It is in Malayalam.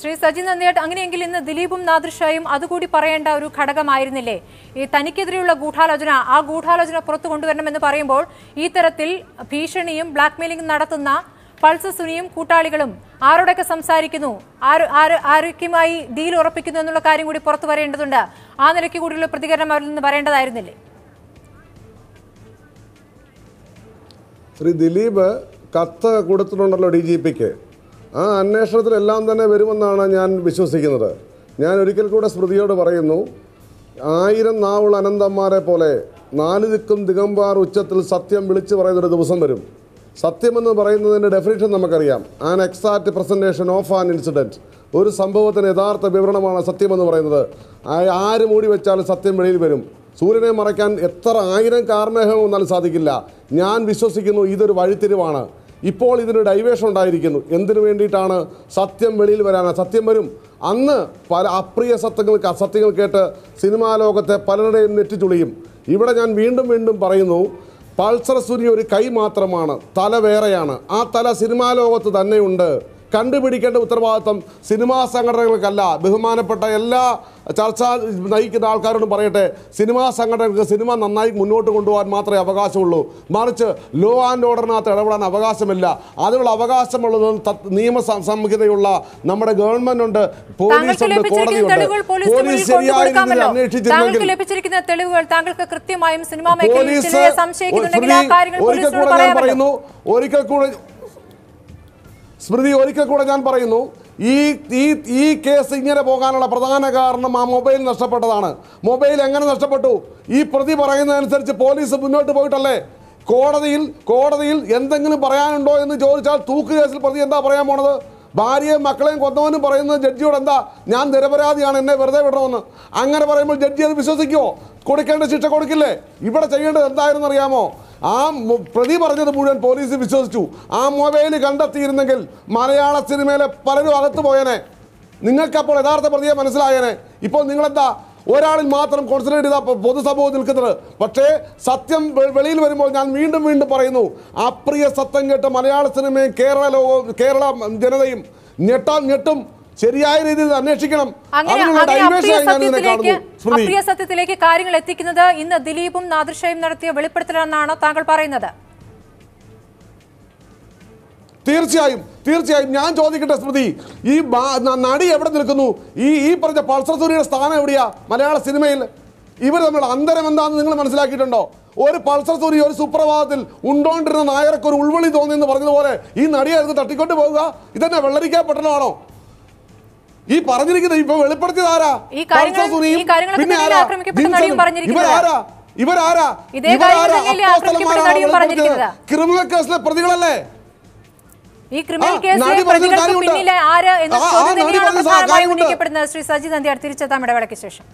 ശ്രീ സജി നന്ദിയാട്ട് അങ്ങനെയെങ്കിൽ ഇന്ന് ദിലീപും നാദൃഷയും അതുകൂടി പറയേണ്ട ഒരു ഘടകമായിരുന്നില്ലേ? ഈ തനിക്കെതിരെയുള്ള ഗൂഢാലോചന ആ ഗൂഢാലോചന പുറത്തു കൊണ്ടുവരണമെന്ന് പറയുമ്പോൾ ഈ തരത്തിൽ ഭീഷണിയും ബ്ലാക്ക്മെയിലിംഗും നടത്തുന്ന പൾസ് സുനിയും കൂട്ടാളികളും ആരോടൊക്കെ സംസാരിക്കുന്നു? ആര് ആര് ആരൊക്കെയുമായി ഡീൽ ഉറപ്പിക്കുന്നു എന്നുള്ള കാര്യം കൂടി പുറത്തു വരേണ്ടതുണ്ട്. ആ നിലയ്ക്ക് കൂടിയുള്ള പ്രതികരണം അവരിൽ നിന്ന് വരേണ്ടതായിരുന്നില്ലേ? ശ്രീ ദിലീപ് കത്ത് കൊടുത്തിട്ടുണ്ടല്ലോ ഡി ജി പിക്ക്. ആ അന്വേഷണത്തിലെല്ലാം തന്നെ വരുമെന്നാണ് ഞാൻ വിശ്വസിക്കുന്നത്. ഞാൻ ഒരിക്കൽ കൂടെ സ്മൃതിയോട് പറയുന്നു ആയിരം നാവുള്ള അനന്തന്മാരെ പോലെ നാല് ദിക്കും ദിഗംബാർ ഉച്ചത്തിൽ സത്യം വിളിച്ചു പറയുന്നൊരു ദിവസം വരും. സത്യമെന്ന് പറയുന്നതിന്റെ ഡെഫിനേഷൻ നമുക്കറിയാം. An exact presentation of an incident ഒരു സംഭവത്തിന് യഥാർത്ഥ വിവരണമാണ് സത്യമെന്ന് പറയുന്നത്. ആര് മൂടി വെച്ചാലും സത്യം വെളിയിൽ വരും. സൂര്യനെ മറയ്ക്കാൻ എത്ര ആയിരം കാർമേഹം വന്നാലും സാധിക്കില്ല. ഞാൻ വിശ്വസിക്കുന്നു ഇതൊരു വഴിത്തിരിവാണ്. ഇപ്പോൾ ഇതിന് ഡൈവേഷൻ ഉണ്ടായിരിക്കുന്നു. എന്തിനു വേണ്ടിയിട്ടാണ് സത്യം വെളിയിൽ വരാനാണ് സത്യം വരും. അന്ന് പല അപ്രിയ സത്യങ്ങൾക്ക് അസത്യങ്ങൾ കേട്ട് സിനിമാ ലോകത്തെ പലരുടെയും നെറ്റിച്ചുളിയും ഇവിടെ ഞാൻ വീണ്ടും വീണ്ടും പറയുന്നു പൾസർ സൂര്യ ഒരു കൈ മാത്രമാണ് തല വേറെയാണ്. ആ തല സിനിമാ ലോകത്ത് തന്നെയുണ്ട്. കണ്ടുപിടിക്കേണ്ട ഉത്തരവാദിത്വം സിനിമാ സംഘടനകൾക്കല്ല. ബഹുമാനപ്പെട്ട എല്ലാ ചർച്ച നയിക്കുന്ന ആൾക്കാരോടും പറയട്ടെ സിനിമാ സംഘടനകൾക്ക് സിനിമ നന്നായി മുന്നോട്ട് കൊണ്ടുപോകാൻ മാത്രമേ അവകാശമുള്ളൂ. മറിച്ച് ലോ ആൻഡ് ഓർഡറിനകത്ത് ഇടപെടാൻ അവകാശമില്ല. അതിനുള്ള അവകാശമുള്ളത് നിയമ സംഹിതയുള്ള നമ്മുടെ ഗവൺമെന്റ് ഉണ്ട് പോലീസ് താങ്കൾക്ക് ഉണ്ട് ലഭിച്ചിരിക്കുന്ന തെളിവുകൾ കോടതിയുണ്ട് പോലീസ് ശരിയായ രീതിയിൽ അന്വേഷിച്ചിരുന്നെങ്കിൽ തെളിവുകൾ താങ്കൾക്ക് കൃത്യമായും സിനിമാ മേഖലയിൽ സംശയിക്കുന്നുണ്ടെങ്കിൽ ഒരിക്കൽ കൂടെ ഞാൻ പറയുന്നു ഒരിക്കൽ കൂടെ സ്മൃതി ഒരിക്കൽ കൂടെ ഞാൻ പറയുന്നു ഈ ഈ ഈ കേസ് ഇങ്ങനെ പോകാനുള്ള പ്രധാന കാരണം ആ മൊബൈൽ നഷ്ടപ്പെട്ടതാണ്. മൊബൈൽ എങ്ങനെ നഷ്ടപ്പെട്ടു? ഈ പ്രതി പറയുന്നതനുസരിച്ച് പോലീസ് മുന്നോട്ട് പോയിട്ടല്ലേ? കോടതിയിൽ കോടതിയിൽ എന്തെങ്കിലും പറയാനുണ്ടോ എന്ന് ചോദിച്ചാൽ തൂക്ക് കേസിൽ പ്രതി എന്താ പറയാൻ പോണത്? ഭാര്യയും മക്കളെയും കൊന്നവനും പറയുന്നത് ജഡ്ജിയോട് എന്താ? ഞാൻ നിരപരാധിയാണ് എന്നെ വെറുതെ വിടണമെന്ന്. അങ്ങനെ പറയുമ്പോൾ ജഡ്ജി അത് വിശ്വസിക്കുമോ കൊടുക്കേണ്ട ശിക്ഷ കൊടുക്കില്ലേ? ഇവിടെ ചെയ്യേണ്ടത് എന്തായിരുന്നു അറിയാമോ ആ പ്രതി പറഞ്ഞത് മുഴുവൻ പോലീസ് വിശ്വസിച്ചു. ആ മൊബൈൽ കണ്ടെത്തിയിരുന്നെങ്കിൽ മലയാള സിനിമയിലെ പലരും അകത്ത് പോയനെ. നിങ്ങൾക്കപ്പോൾ യഥാർത്ഥ പ്രതിയെ മനസ്സിലായേനെ. ഇപ്പോൾ നിങ്ങളെന്താ? ഒരാളിൽ മാത്രം കോൺസെൻട്രേറ്റ് ചെയ്ത പൊതുസമൂഹം നിൽക്കുന്നത്. പക്ഷേ സത്യം വെളിയിൽ വരുമ്പോൾ ഞാൻ വീണ്ടും വീണ്ടും പറയുന്നു. അപ്രിയ സത്യം കേട്ട് മലയാള സിനിമയും കേരള ലോകവും കേരള ജനതയും ഞെട്ടാൻ ഞെട്ടും. ശരിയായ രീതിയിൽ അന്വേഷിക്കണം. അപ്രിയ സത്യത്തിലേക്ക് കാര്യങ്ങൾ എത്തിക്കുന്നത് ഇന്ന് ദിലീപും നാദൃശയും നടത്തിയ വെളിപ്പെടുത്തലെന്നാണ് താങ്കൾ പറയുന്നത്? തീർച്ചയായും തീർച്ചയായും ഞാൻ ചോദിക്കട്ടെ സ്മൃതി. ഈ നടി എവിടെ നിൽക്കുന്നു? ഈ ഈ പറഞ്ഞ പൾസർ സൂര്യയുടെ സ്ഥാനം എവിടെയാ? മലയാള സിനിമയിൽ. ഇവർ തമ്മിലുള്ള അന്തരം എന്താണെന്ന് നിങ്ങൾ മനസ്സിലാക്കിയിട്ടുണ്ടോ? ഒരു പൾസർ സൂര്യ ഒരു സുപ്രഭാതത്തിൽ ഉണ്ടോണ്ടിരുന്ന നായർക്ക് ഒരു ഉൾവിളി തോന്നിയെന്ന് പറഞ്ഞതുപോലെ ഈ നടിയെ എടുത്ത് തട്ടിക്കൊണ്ട് പോവുക? ഇതെന്നെ വെള്ളരിക്കാൻ പട്ടണമാണോ? ഈ പറഞ്ഞിരിക്കുന്നത് ഇപ്പൊ വെളിപ്പെടുത്തിയത് ആരാ? പിന്നെ ആരാ? ഇവരാരാ? ഇവരാരാ? ഇവരാരാ? ക്രിമിനൽ കേസിലെ പ്രതികളല്ലേ? ഈ ക്രിമിനൽ കേസിലെ നടി പ്രതികൾക്ക് പിന്നിലെ ആര് എന്ന ആ, ആ, ചോദ്യം നടി തന്നെയാണ് പറഞ്ഞ പ്രധാനമായും ഉന്നയിക്കപ്പെടുന്നത്. ശ്രീ സജി നന്ദിയാർ തിരിച്ചെത്താം ഇടവേളയ്ക്ക് ശേഷം.